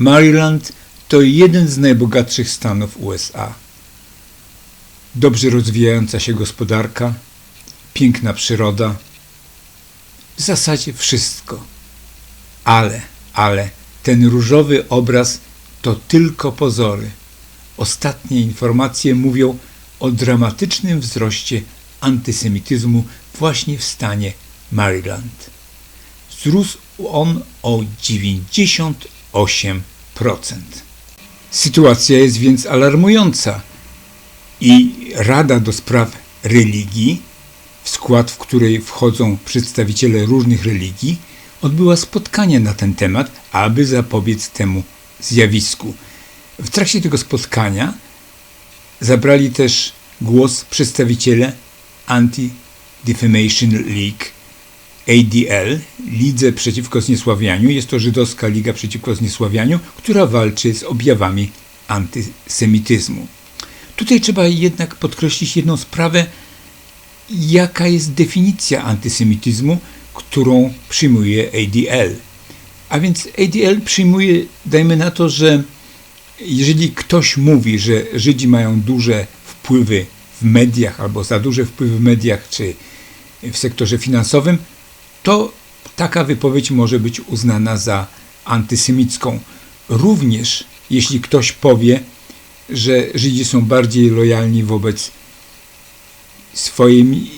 Maryland to jeden z najbogatszych stanów USA. Dobrze rozwijająca się gospodarka, piękna przyroda, w zasadzie wszystko. Ale, ale ten różowy obraz to tylko pozory. Ostatnie informacje mówią o dramatycznym wzroście antysemityzmu właśnie w stanie Maryland. Wzrósł on o 98%. Sytuacja jest więc alarmująca i Rada do Spraw Religii, w skład w której wchodzą przedstawiciele różnych religii, odbyła spotkanie na ten temat, aby zapobiec temu zjawisku. W trakcie tego spotkania zabrali też głos przedstawiciele Anti-Defamation League ADL, Lidze Przeciwko Zniesławianiu. Jest to żydowska liga przeciwko zniesławianiu, która walczy z objawami antysemityzmu. Tutaj trzeba jednak podkreślić jedną sprawę, jaka jest definicja antysemityzmu, którą przyjmuje ADL. A więc ADL przyjmuje, dajmy na to, że jeżeli ktoś mówi, że Żydzi mają duże wpływy w mediach albo za duże wpływy w mediach czy w sektorze finansowym, to taka wypowiedź może być uznana za antysemicką. Również jeśli ktoś powie, że Żydzi są bardziej lojalni wobec swojej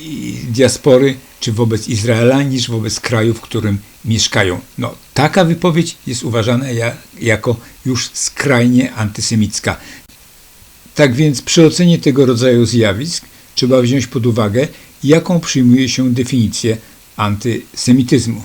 diaspory czy wobec Izraela niż wobec kraju, w którym mieszkają. No, taka wypowiedź jest uważana ja, jako już skrajnie antysemicka. Tak więc przy ocenie tego rodzaju zjawisk trzeba wziąć pod uwagę, jaką przyjmuje się definicję antysemityzmu.